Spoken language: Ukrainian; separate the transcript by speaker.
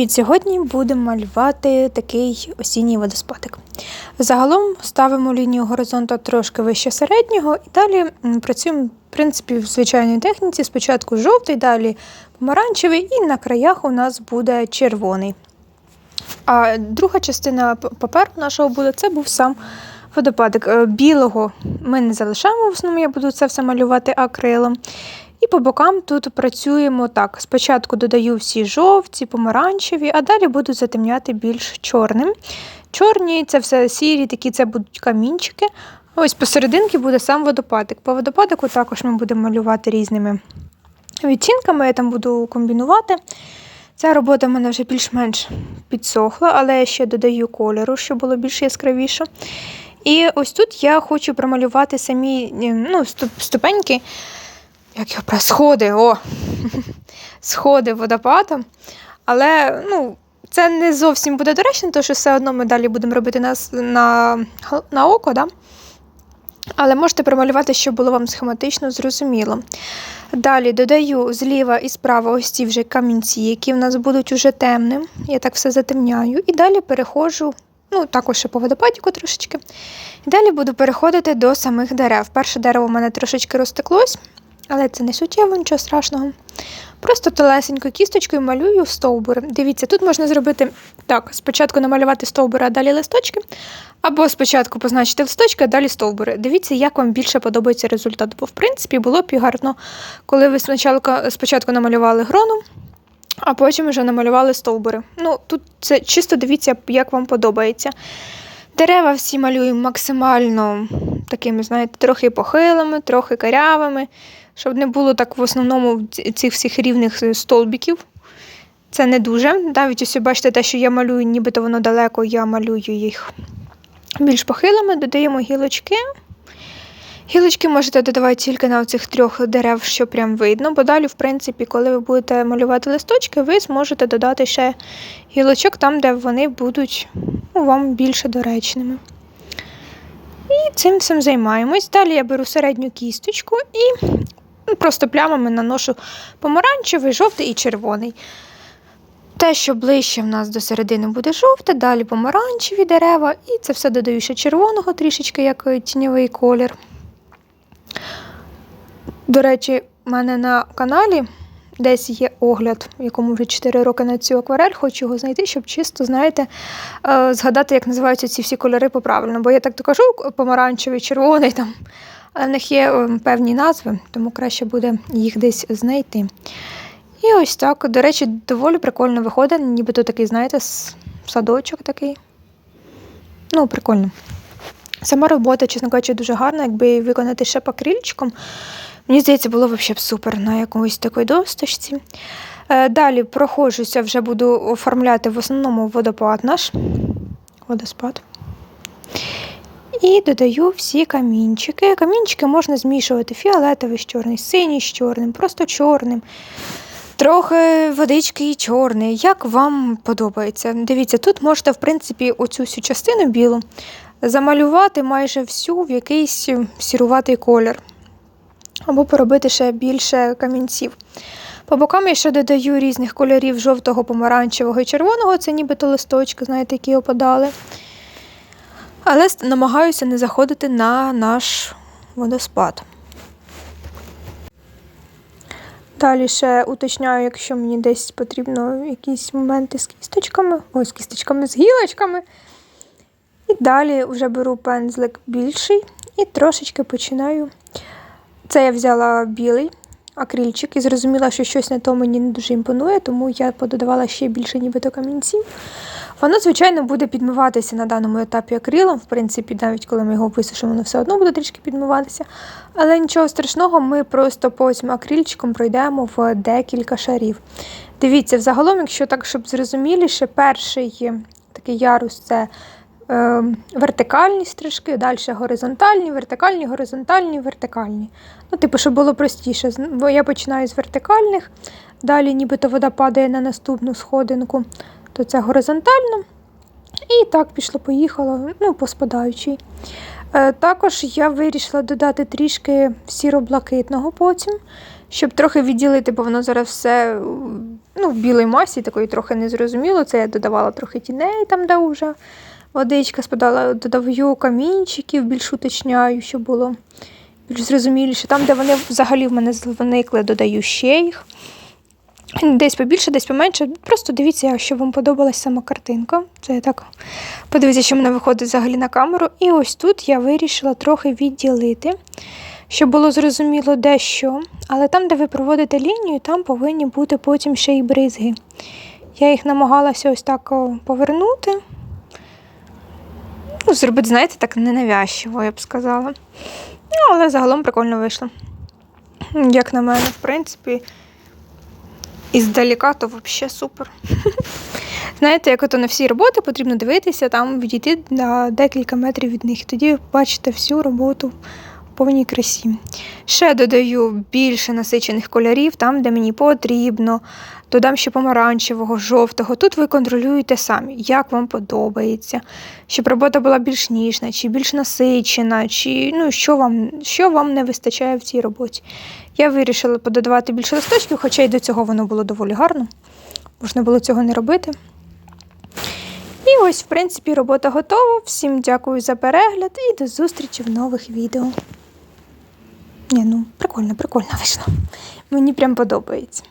Speaker 1: Привіт! Сьогодні будемо малювати такий осінній водоспадик. Загалом ставимо лінію горизонту трошки вище середнього і далі працюємо в принципі в звичайній техніці. Спочатку жовтий, далі помаранчевий, і на краях у нас буде червоний. А друга частина паперу нашого буде це був сам водопадик. Е, Білого ми не залишаємо, в основному я буду це все малювати акрилом. І по бокам тут працюємо так. Спочатку додаю всі жовті, помаранчеві, а далі буду затемняти більш чорним. Чорні це все сірі, такі це будуть камінчики. Ось посерединки буде сам водопадик. По водопадику також ми будемо малювати різними відтінками, я там буду комбінувати. Ця робота в мене вже більш-менш підсохла, але я ще додаю кольору, щоб було більш яскравіше. І ось тут я хочу промалювати самі ну, ступеньки, як його про сходи, о! сходи водопаду. Але ну, це не зовсім буде доречно, тому що все одно ми далі будемо робити на, на, на око. Да? Але можете промалювати, щоб було вам схематично зрозуміло. Далі додаю зліва і справа ось ці вже камінці, які в нас будуть уже темним. Я так все затемняю. І далі переходжу, ну також ще по водопадіку трошечки. І далі буду переходити до самих дерев. Перше дерево в мене трошечки розтеклось, але це не суттєво, нічого страшного. Просто толесенько кісточкою малюю стовбури. Дивіться, тут можна зробити так: спочатку намалювати стовбури, а далі листочки. Або спочатку позначити листочки, а далі стовбури. Дивіться, як вам більше подобається результат. Бо, в принципі, було б і гарно, коли ви спочатку намалювали грону, а потім вже намалювали стовбури. Ну, тут це чисто дивіться, як вам подобається. Дерева всі малюємо максимально такими, знаєте, трохи похилими, трохи карявими, щоб не було так в основному цих всіх рівних е, столбиків. Це не дуже. Навіть ось бачите, те, що я малюю, нібито воно далеко, я малюю їх більш похилими, додаємо гілочки. Гілочки можете додавати тільки на цих трьох дерев, що прям видно, бо далі, в принципі, коли ви будете малювати листочки, ви зможете додати ще гілочок там, де вони будуть ну, вам більше доречними. І цим всім займаємось. Далі я беру середню кісточку і ну, просто плямами наношу помаранчевий, жовтий і червоний. Те, що ближче в нас до середини буде жовте, далі помаранчеві дерева, і це все додаю ще червоного трішечки, як е, тіньовий колір. До речі, в мене на каналі десь є огляд, якому вже 4 роки на цю акварель, хочу його знайти, щоб чисто, знаєте, е, згадати, як називаються ці всі кольори поправильно. Бо я так то кажу, помаранчевий, червоний там, але в них є е, певні назви, тому краще буде їх десь знайти. І ось так. До речі, доволі прикольно виходить, нібито такий, знаєте, садочок такий. Ну, прикольно. Сама робота, чесно кажучи, дуже гарна, якби її виконати ще акрильчиком. Мені здається, було взагалі супер на якомусь такій досточці. Е, Далі проходжуся, вже буду оформляти в основному водопад наш. Водоспад. І додаю всі камінчики. Камінчики можна змішувати фіолетовий з чорний, синій з чорним, просто чорним. Трохи водички і чорний, як вам подобається. Дивіться, тут можете, в принципі, оцю всю частину білу замалювати майже всю в якийсь сіруватий колір. Або поробити ще більше камінців. По бокам я ще додаю різних кольорів жовтого, помаранчевого і червоного, це нібито листочки, знаєте, які опадали. Але намагаюся не заходити на наш водоспад. Далі ще уточняю, якщо мені десь потрібно якісь моменти з кісточками, ось з кісточками, з гілочками. І далі вже беру пензлик більший і трошечки починаю. Це я взяла білий акрильчик і зрозуміла, що щось на то мені не дуже імпонує, тому я пододавала ще більше нібито камінців. Воно, звичайно, буде підмиватися на даному етапі акрилом. В принципі, навіть коли ми його висушимо, воно все одно буде трішки підмиватися. Але нічого страшного, ми просто по цим акрильчиком пройдемо в декілька шарів. Дивіться, взагалом, якщо так, щоб зрозуміліше, перший такий ярус це вертикальні стрижки, далі горизонтальні, вертикальні, горизонтальні, вертикальні. Ну, типу, щоб було простіше. Бо я починаю з вертикальних, далі нібито вода падає на наступну сходинку, то це горизонтально. І так пішло-поїхало, ну, по спадаючій. Е, також я вирішила додати трішки сіро-блакитного потім. щоб трохи відділити, бо воно зараз все ну, в білій масі, такої трохи незрозуміло. Це я додавала трохи тіней там, де вже водичка спадала, додаю камінчиків, більш уточняю, щоб було більш зрозуміліше. Там, де вони взагалі в мене зникли, додаю ще їх. Десь побільше, десь поменше. Просто дивіться, що вам подобалась сама картинка. Це я так подивіться, що мене виходить взагалі на камеру. І ось тут я вирішила трохи відділити, щоб було зрозуміло де що. Але там, де ви проводите лінію, там повинні бути потім ще й бризги. Я їх намагалася ось так повернути. Ну, зробити, знаєте, так ненавязчиво, я б сказала. Ну, але загалом прикольно вийшло. Як на мене, в принципі, іздаліка то взагалі супер. Знаєте, як ото на всі роботи потрібно дивитися, там відійти на декілька метрів від них. Тоді бачите всю роботу повній красі. Ще додаю більше насичених кольорів, там, де мені потрібно. Додам ще помаранчевого, жовтого. Тут ви контролюєте самі, як вам подобається, щоб робота була більш ніжна, чи більш насичена, чи ну, що, вам, що вам не вистачає в цій роботі. Я вирішила пододавати більше листочків, хоча й до цього воно було доволі гарно. Можна було цього не робити. І ось, в принципі, робота готова. Всім дякую за перегляд і до зустрічі в нових відео. Ні, ну, прикольно, прикольно вийшло. Мені прям подобається.